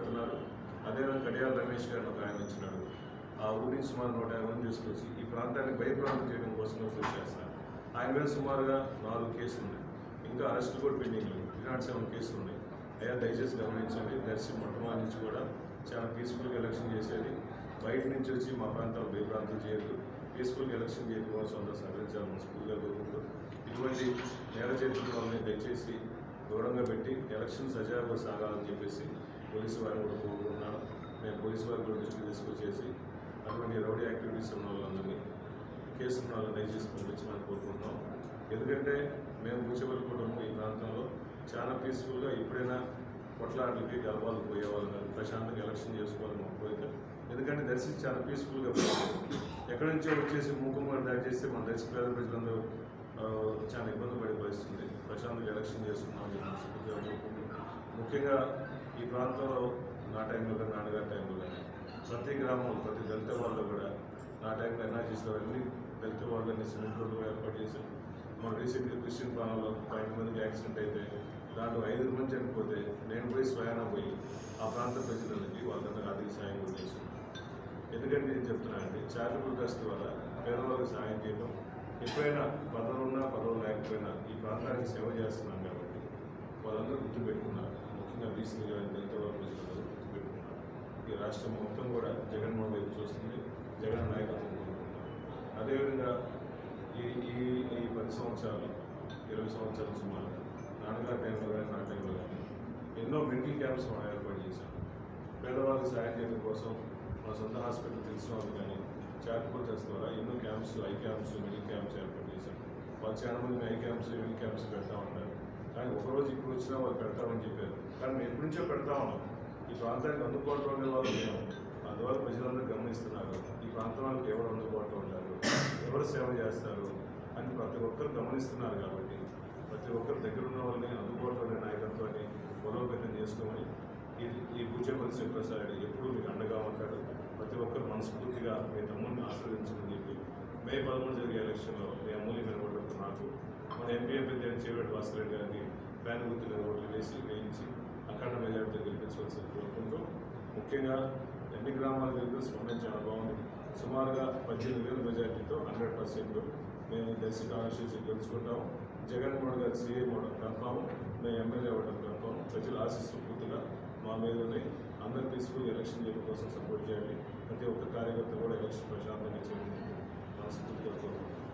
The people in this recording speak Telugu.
పెడుతున్నారు. అదేవిధంగా కడియాల రమేష్ గారు ఒక ఆయన వచ్చినాడు ఆ ఊరి సుమారు నూట యాభై మంది తీసుకొచ్చి ఈ ప్రాంతాన్ని భయప్రాంతం చేయడం కోసం కృషి చేస్తారు. ఆయన మీద సుమారుగా నాలుగు కేసులు ఉన్నాయి ఇంకా అరెస్ట్ కూడా పెండింగ్ త్రీ నాట్ సెవెన్ కేసులు ఉన్నాయి. అయ్యా దయచేసి గమనించండి. దర్శి మొట్టమొదటి నుంచి కూడా చాలా పీస్ఫుల్గా ఎలక్షన్ చేసేది. బయట నుంచి వచ్చి మా ప్రాంతాలు భయప్రాంతం చేయదు పీస్ఫుల్గా ఎలక్షన్ చేయడం కోసం అందరూ సహకరించాలని స్కూల్గా కోరుకుంటూ ఇటువంటి నేర చరిత్రలని దయచేసి దూరంగా పెట్టి ఎలక్షన్ సజావుగా సాగాలని చెప్పేసి పోలీసు వారిని కూడా కోరుకుంటున్నాను. నేను పోలీసు వారి కూడా దృష్టికి తీసుకొచ్చేసి అటువంటి రౌడీ యాక్టివిటీస్ ఉన్న వాళ్ళందరినీ కేసు ఉన్న వాళ్ళని దయచేసి పంపించమని కోరుకుంటున్నాం. ఎందుకంటే మేము కూర్చోబెట్టి ఈ ప్రాంతంలో చాలా పీస్ఫుల్గా ఎప్పుడైనా కొట్లాటలకి గర్భాలు పోయేవాళ్ళు కాదు ప్రశాంతంగా ఎలక్షన్ చేసుకోవాలని మా కోరిక. ఎందుకంటే దర్శి చాలా పీస్ఫుల్గా ఎక్కడి నుంచో వచ్చేసి మూకుమ్మ దాడి చేస్తే మన దర్శి పేద ప్రజలందరూ చాలా ఇబ్బంది పడే ప్రశాంతంగా ఎలక్షన్ చేసుకున్నాం ముఖ్యంగా ఈ ప్రాంతంలో నా టైంలో కానీ నాన్నగారి టైంలో కానీ ప్రతి గ్రామం ప్రతి దళిత వాళ్ళు కూడా నా టైంలో ఎన్ఆర్జీస్లో అన్ని దళిత వాళ్ళని సిమెంట్ రోడ్లు ఏర్పాటు చేశాం మన రీసెంట్గా క్రిస్టియన్ ప్రాణంలో పైకి మందికి యాక్సిడెంట్ అయితే దాంట్లో ఐదు మంది చనిపోతే నేను పోయి స్వయాన పోయి ఆ ప్రాంత ప్రజలకి వాళ్ళందరూ ఆర్థిక సాయం కూడా చేశాను. ఎందుకంటే నేను చెప్తున్నానండి చారిటబుల్ ట్రస్ట్ వల్ల పేదవాళ్ళకి సాయం చేయడం ఎప్పుడైనా పదవులు ఉన్నా పదవులు లేకపోయినా ఈ ప్రాంతానికి సేవ చేస్తున్నాం కాబట్టి వాళ్ళందరూ గుర్తుపెట్టుకున్నారు. ముఖ్యంగా బీసీలు కానీ దళిత వాళ్ళ ప్రజలందరూ గుర్తుపెట్టుకున్నారు ఈ రాష్ట్రం మొత్తం కూడా జగన్మోహన్ రెడ్డి చూస్తుంది జగన్ నాయకత్వం కోరుకుంటున్నారు అదేవిధంగా ఈ ఈ ఈ పది సంవత్సరాలు ఇరవై సంవత్సరాల సుమారు నాన్నగారి టైంలో కానీ నా టైంలో కానీ ఎన్నో మెడికల్ క్యాంప్స్ మనం ఏర్పాటు చేశాం. పేదవాళ్ళకి సాయం చేయడం కోసం మా సొంత హాస్పిటల్ తెలిసిన వాళ్ళు కానీ చారిటబుల్ ట్రస్ట్ ద్వారా ఎన్నో camps eye camps medical camps ఏర్పాటు చేశాం. వాళ్ళు చాలా మంది ఐ క్యాంప్స్ మెడికల్ క్యాంప్స్ పెడతా ఉంటారు కానీ ఒకరోజు ఇప్పుడు వచ్చినా వాళ్ళు పెడతామని చెప్పారు. కానీ మేము ఎప్పటి నుంచో పెడతా ఉన్నాం. ఈ ప్రాంతానికి అందుబాటులో ఉండే వాళ్ళు మేము అందువల్ల ప్రజలందరూ గమనిస్తున్నారు. ఈ ప్రాంతం వాళ్ళకి ఎవరు అందుబాటులో ఉంటారు? ఎవరు సేవ చేస్తారు? అని ప్రతి ఒక్కరు గమనిస్తున్నారు కాబట్టి ప్రతి ఒక్కరు దగ్గర ఉన్న వాళ్ళని అందుబాటులో ఉండే నాయకత్వాన్ని బలోపేతం చేసుకోమని ఈ ఈ పూజపతి శివప్రసాద్ ఎప్పుడూ మీకు అండగా ఉంటాడు ప్రతి ఒక్కరు మనస్ఫూర్తిగా మీ తమ్ముడిని ఆశీర్వదించమని చెప్పి మే పదమూడు జరిగే ఎలక్షన్లో మీ అమూల్యమైన ఓట్లకు నాకు మన ఎంపీ అభ్యర్థి చేవేటి భాస్కర్ గారికి ఫ్యాన్ గుర్తు ఓట్లు వేసి వేయించి అఖండ మెజార్టీతో గెలిపించవలసి కోరుకుంటూ ముఖ్యంగా ఎన్ని గ్రామాల దగ్గర స్పందన అనుభవం సుమారుగా పద్దెనిమిది వేల మెజార్టీతో హండ్రెడ్ పర్సెంట్ మేము దర్శి కాన్స్టిట్యూషన్ గెలుచుకుంటాము. జగన్మోహన్ గారు సీఎం అవడం కన్ఫామ్. మేము ఎమ్మెల్యే అవ్వడం కన్ఫామ్. ప్రజల ఆశీస్సు పూర్తిగా మా మీద ఉన్నాయి. అందరు పీస్ఫుల్ ఎలక్షన్ చేయడం కోసం సపోర్ట్ చేయండి ప్రతి ఒక్క కార్యకర్త కూడా ఎలక్షన్ ప్రశాంతంగా చేయండి మనస్ఫూర్తిగా కోరుకుంటున్నాం.